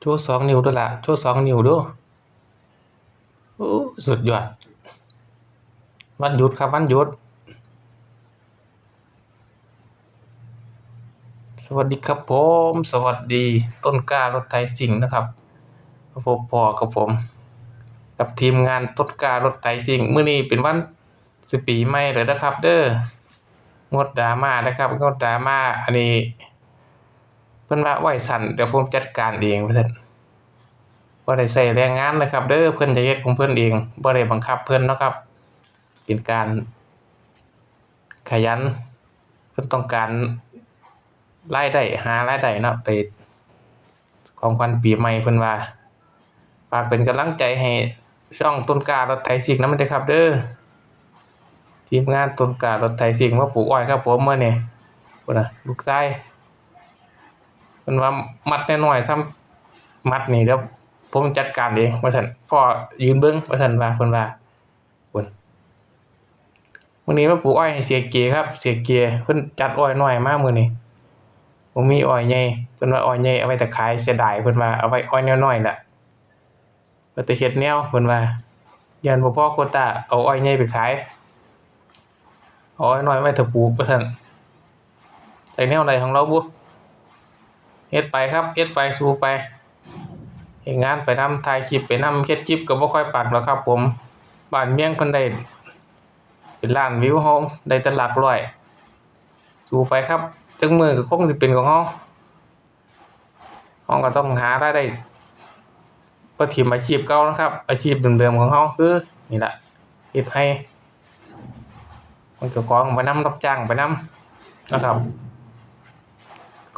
โชว์สองนิ้วด้วยล่ะโชว์สองนิ้วดูโอ้สุดยอด วันหยุดครับวันหยุด สวัสดีครับผม สวัสดีต้นกล้ารถไถสิงห์นะครับพบพอกับผม กับทีมงานต้นกล้ารถไถสิงห์มื้อนี้เป็นวันสิปีใหม่เลยนะครับ เด้องดดราม่านะครับงดดราม่าอันนี้ เพิ่นว่าไหวสั่นเดี๋ยวผมจัดการเองเพิ่นบ่ได้ใส่แรงงานนะครับ เด้อเพิ่นจะเฮ็ดของเพิ่นเองบ่ได้บังคับเพิ่นเนาะครับ เป็นการ ขยัน เพิ่นต้องการรายได้หารายได้เนาะไปของขวัญปีใหม่เพิ่นว่าฝากเป็นกำลังใจให้ช่องต้นกล้ารถไถสิงห์นำเด้ครับ เด้อทีมงานต้นกล้ารถไถสิงห์มาปลูกอ้อยครับผมมื้อนี้พุ่นน่ะลูกชาย เพิ่นว่ามัดน้อยๆซ้ำมัดนี่เดี๋ยวผมจัดการเองว่าซั่นพ่อยืนเบิ่งว่าซั่นว่าเพิ่นว่าพุ่นมื้อนี้มาปลูกอ้อยเสียเกียครับ เสียเกียเพิ่นจัดอ้อยน้อยมามื้อนี้บ่มีอ้อยใหญ่เพิ่นว่าอ้อยใหญ่เอาไว้แต่ขายเสียดายเพิ่นว่าเอาไว้อ้อยน้อยๆล่ะเพิ่นจะเฮ็ดแนวเพิ่นว่ายันบ่พอโควตาเอาอ้อยใหญ่ไปขายเอาอ้อยน้อยไว้ถ้าปลูกว่าซั่นใส่แนวใดของเราบ่ เฮ็ดไปครับเฮ็ดไปสู้ไปเฮ็ดงานไปนำถ่ายคลิปไปนำเฮ็ดคลิปก็บ่ค่อยปังหรอกครับ ผมบ้านเมียงเพิ่นได้เป็นล้านวิวเฮาได้แต่หลักร้อยสู้ไปครับจักมือก็คงสิเป็นของเฮาเฮาก็ต้องหารายได้บ่ถิมอาชีพเก่านะครับ อาชีพเดิมๆของเฮาคือนี่ล่ะเฮ็ดให้มันก็ของไปนำรับจ้างไปนำนะครับ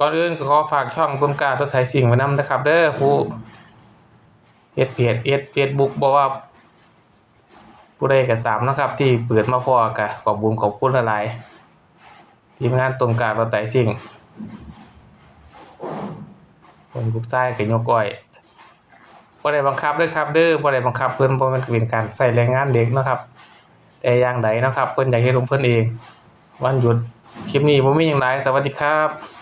ก่อนอื่นก็ขอฝากช่องต้นกล้ารถไถสิ่งไว้นำนะครับ เด้อผู้เฮ็ดเพจเฮ็ด Facebook บ่ว่าผู้ใดก็ตามนะครับ ที่เปิดมาพอก็ขอบุญขอบคุณหลายทีมงานต้นกล้ารถไถสิ่งคนลูกชายก็ยก้อยบ่ได้บังคับเด้อครับ เด้อบ่ได้บังคับเพิ่อนบ่แม่นเป็นการใช้แรงงานเด็กนะครับ แต่อย่างใดนะครับ เพิ่อนอยากเฮ็ดของเพิ่อนเอง วันหยุดคลิปนี้บ่มีหยังหลายสวัสดีครับ